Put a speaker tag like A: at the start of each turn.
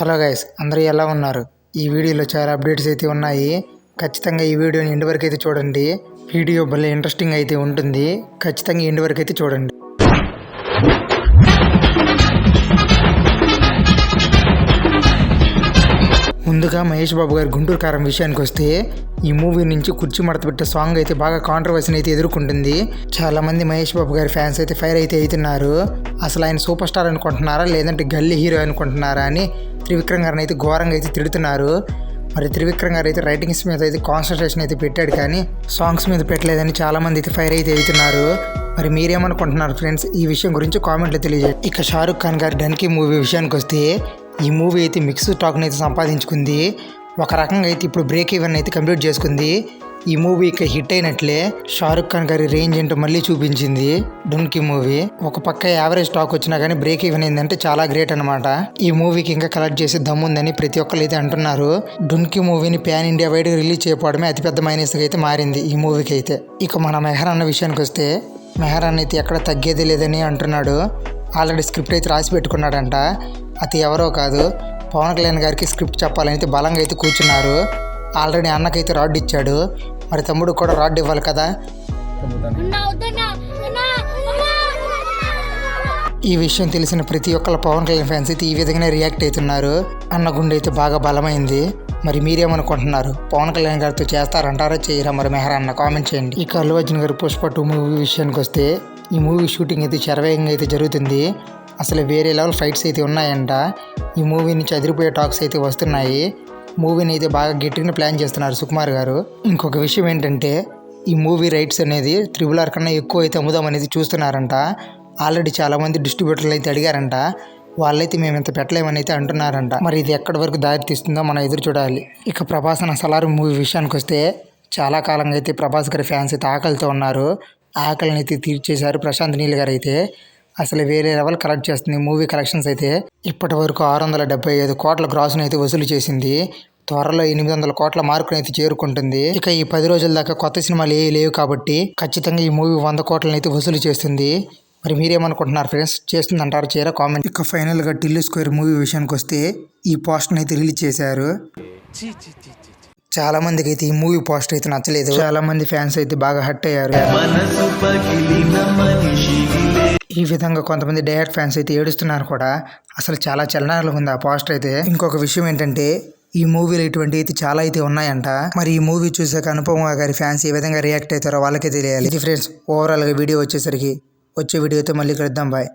A: Hello guys అందరూ ఎలా ఉన్నారు? ఈ వీడియోలో చాలా అప్డేట్స్ అయితే ఉన్నాయి. ఖచ్చితంగా ఈ వీడియోని ఎండ్ వరకు అయితే చూడండి. వీడియో భలే ఇంట్రెస్టింగ్ అయితే ఉంటుంది. ఖచ్చితంగా ఎండ్ వరకు అయితే చూడండి. ముందుగా మహేష్ బాబు గారి గుంటూరు కారం విషయానికి వస్తే ఈ మూవీ నుంచి కుర్చీ మడత పెట్టే సాంగ్ అయితే బాగా కాంట్రవర్సీని అయితే ఎదుర్కొంటుంది. చాలా మంది మహేష్ బాబు గారి ఫ్యాన్స్ అయితే ఫైర్ అయితే అవుతున్నారు. అసలు ఆయన సూపర్ స్టార్ అనుకుంటున్నారా? లేదంటే గల్లీ హీరో అనుకుంటున్నారా అని త్రివిక్రమ్ గారిని అయితే ఘోరంగా అయితే తిడుతున్నారు. మరి త్రివిక్రమ్ గారు అయితే రైటింగ్స్ మీద అయితే కాన్సన్ట్రేషన్ అయితే పెట్టాడు కానీ సాంగ్స్ మీద పెట్టలేదని చాలా మంది అయితే ఫైర్ అయితే అవుతున్నారు. మరి మీరేమనుకుంటున్నారు ఫ్రెండ్స్ ఈ విషయం గురించి కామెంట్లో తెలియజేయండి. ఇక షారుఖ్ ఖాన్ గారి డన్కీ మూవీ విషయానికి వస్తే ఈ మూవీ అయితే మిక్స్ టాక్ని అయితే సంపాదించుకుంది. ఒక రకంగా అయితే ఇప్పుడు బ్రేక్ ఈవెన్ అయితే కంప్లీట్ చేసుకుంది. ఈ మూవీ ఇక హిట్ అయినట్లే షారుఖ్ ఖాన్ గారి రేంజ్ ఏంటో మళ్ళీ చూపించింది. డున్కి మూవీ ఒక పక్క యావరేజ్ టాక్ వచ్చినా కానీ బ్రేక్ ఈవెన్ అయిందంటే చాలా గ్రేట్ అనమాట ఈ మూవీకి ఇంకా కలెక్ట్ చేసి దమ్ముందని ప్రతి ఒక్కరు అయితే అంటున్నారు. డున్కి మూవీని ప్యాన్ ఇండియా వైడ్ రిలీజ్ చేయకపోవడమే అతిపెద్ద మైనస్గా అయితే మారింది ఈ మూవీకి అయితే. ఇక మన మెహర్ అన్న విషయానికి వస్తే మెహర్ అన్న అయితే ఎక్కడ తగ్గేది లేదని అంటున్నాడు. ఆల్రెడీ స్క్రిప్ట్ అయితే రాసి పెట్టుకున్నాడంట. అది ఎవరో కాదు. పవన్ కళ్యాణ్ గారికి స్క్రిప్ట్ చెప్పాలని అయితే బలంగా అయితే కూర్చున్నారు. ఆల్రెడీ అన్నకైతే రాడ్ ఇచ్చాడు. మరి తమ్ముడు కూడా రాడ్ ఇవ్వాలి కదా? ఈ విషయం తెలిసిన ప్రతి ఒక్కళ్ళ పవన్ కళ్యాణ్ ఫ్యాన్స్ అయితే ఈ విధంగానే రియాక్ట్ అవుతున్నారు. అన్న గుండె అయితే బాగా బలమైంది. మరి మీరేమనుకుంటున్నారు? పవన్ కళ్యాణ్ గారితో చేస్తారంటారా చేయరా? మరి మెహరా అన్న కామెంట్ చేయండి. ఇక అల్లు అర్జున్ గారు పుష్ప టూ మూవీ విషయానికి వస్తే ఈ మూవీ షూటింగ్ అయితే శరవేగంగా అయితే జరుగుతుంది. అసలు వేరే లెవెల్ ఫైట్స్ అయితే ఉన్నాయంట. ఈ మూవీ నుంచి అదిరిపోయే టాక్స్ అయితే వస్తున్నాయి. మూవీని అయితే బాగా గట్టిగా ప్లాన్ చేస్తున్నారు సుకుమార్ గారు. ఇంకొక విషయం ఏంటంటే ఈ మూవీ రైట్స్ అనేది త్రిబుల్ ఆర్ కన్నా ఎక్కువ అయితే అమ్ముదాం అనేది చూస్తున్నారంట. ఆల్రెడీ చాలామంది డిస్ట్రిబ్యూటర్లు అయితే అడిగారంట. వాళ్ళైతే మేము ఇంత పెట్టలేమని అయితే అంటున్నారంట. మరి ఇది ఎక్కడి వరకు దారి తీస్తుందో మనం ఎదురు చూడాలి. ఇక ప్రభాస్ అన్న సలారు మూవీ విషయానికి వస్తే చాలా కాలంగా అయితే ప్రభాస్ గారి ఫ్యాన్స్ అయితే ఆకలితో ఉన్నారు. ఆకలిని అయితే తీర్చేశారు ప్రశాంత్ నీల్ గారు అయితే అసలు వేరే లెవెల్ కలెక్ట్ చేస్తుంది. మూవీ కలెక్షన్స్ అయితే ఇప్పటి వరకు ఆరు వందల డెబ్బై ఐదు కోట్ల గ్రాసును అయితే వసూలు చేసింది. త్వరలో ఎనిమిది వందల కోట్ల మార్కును అయితే చేరుకుంటుంది. ఇక ఈ పది రోజుల దాకా కొత్త సినిమాలు ఏ లేవు కాబట్టి ఖచ్చితంగా ఈ మూవీ వంద కోట్లను అయితే వసూలు చేస్తుంది. మరి మీరేమనుకుంటున్నారు ఫ్రెండ్స్? చేస్తుంది అంటారు చేరా? కామెంట్. ఇక ఫైనల్గా టిల్లు స్క్వేర్ మూవీ విషయానికి వస్తే ఈ పోస్ట్ని అయితే రిలీజ్ చేశారు. చాలా మందికి అయితే ఈ మూవీ పోస్టర్ అయితే నచ్చలేదు. చాలా మంది ఫ్యాన్స్ అయితే బాగా హట్ అయ్యారు. ఈ విధంగా కొంతమంది డైరెక్ట్ ఫ్యాన్స్ అయితే ఏడుస్తున్నారు కూడా. అసలు చాలా చలనాలు ఉంది ఆ పోస్టర్ అయితే. ఇంకొక విషయం ఏంటంటే ఈ మూవీలో ఇటువంటి అయితే చాలా అయితే ఉన్నాయంట. మరి ఈ మూవీ చూసాక అనుపమ గారి ఫ్యాన్స్ ఏ విధంగా రియాక్ట్ అవుతారో వాళ్ళకే తెలియాలి. ఇది ఫ్రెండ్స్ ఓవరాల్గా వీడియో వచ్చేసరికి వచ్చే వీడియోతో మళ్ళీ కలుద్దాం బాయ్